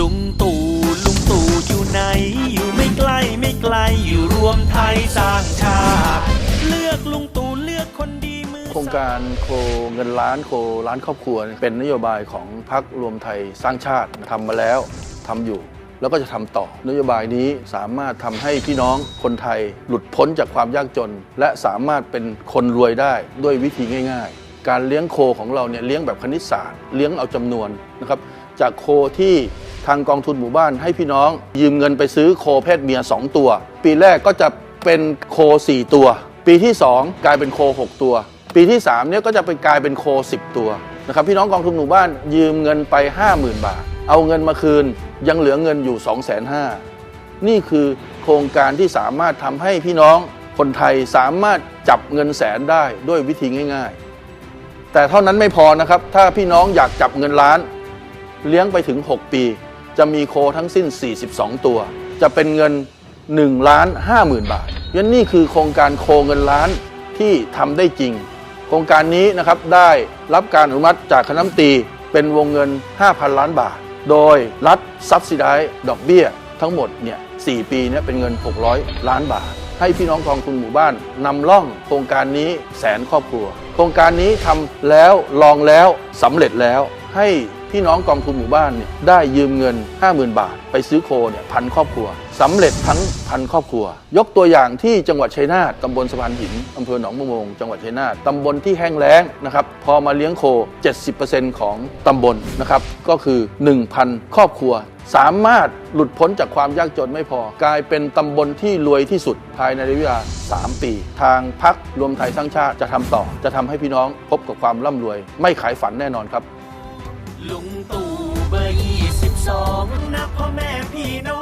ลุงตู่ลุงตู่อยู่ไหน อยู่ไม่ไกลไม่ไกลอยู่รวมไทยสร้างชาติเลือกลุงตู่เลือกคนดีมือโครงการโคเงินล้านโคล้านครอบครัว เป็นนโยบายของพรรครวมไทยสร้างชาติทำมาแล้วทำอยู่แล้วก็จะทำต่อนโยบายนี้สามารถทำให้พี่น้องคนไทยหลุดพ้นจากความยากจน และสามารถเป็นคนรวยได้ด้วยวิธีง่าย ๆ การเลี้ยงโคของเราเนี่ยเลี้ยงแบบคณิตศาสตร์ เลี้ยงเอาจำนวนนะครับจากโคที่ ทางกองทุนหมู่บ้านให้พี่น้อง ยืมเงินไปซื้อโคเพศเมีย 2 ตัว ปีแรกก็จะเป็นโค 4 ตัว ปีที่ 2 กลายเป็นโค 6 ตัว ปีที่3เนี่ยก็จะเป็นกลายเป็นโค 10 ตัวนะครับพี่น้องกองทุนหมู่บ้านยืมเงินไป 50,000 บาท เอาเงินมาคืนยังเหลือเงินอยู่ 2 5 0 0 0นี่คือโครงการที่สามารถทำให้พี่น้องคนไทยสามารถจับเงินแสนได้ด้วยวิธีง่าย ๆ แต่เท่านั้นไม่พอนะครับ ถ้าพี่น้องอยากจับเงินล้าน เลี้ยงไปถึง 6 ปี จะมีโคทั้งสิ้น 42 ตัว จะเป็นเงิน1ล้าน5หมื่นบาทยันนี่คือโครงการโคเงินล้านที่ทำได้จริง โครงการนี้นะครับได้รับการอนุมัติจากคณะมนตรีเป็นวงเงิน 5,000 ล้านบาท โดยรัฐซับซิไดดอกเบี้ยทั้งหมดเนี่ย4ปีเนี่ยเป็นเงิน 600 ล้านบาท ให้พี่น้องกองทุนหมู่บ้านนำล่องโครงการนี้แสนครอบครัว โครงการนี้ทำแล้วลองแล้วสำเร็จแล้วให้ พี่น้องกองทุนหมู่บ้านเนี่ยได้ยืมเงิน 50,000 บาท ไปซื้อโคเนี่ยพันครอบครัวสำเร็จทั้งพันครอบครัว ยกตัวอย่างที่จังหวัดชัยนาทตำบลสะพานหินอำเภอหนองมะมงจังหวัดชัยนาทตำบลที่แห้งแล้งนะครับพอมาเลี้ยงโค 70%ของตำบลนะครับก็คือ 1,000 ครอบครัวสามารถหลุดพ้นจากความยากจนไม่พอ กลายเป็นตำบลที่รวยที่สุดภายในระยะเวลา 3 ปี ทางพักรวมไทยสร้างชาติจะทำต่อ จะทำให้พี่น้องพบกับความร่ำรวย ไม่ขายฝันแน่นอนครับ ลุงตู่เบอร์ยี่สิบสองนะพ่อแม่พี่น้อง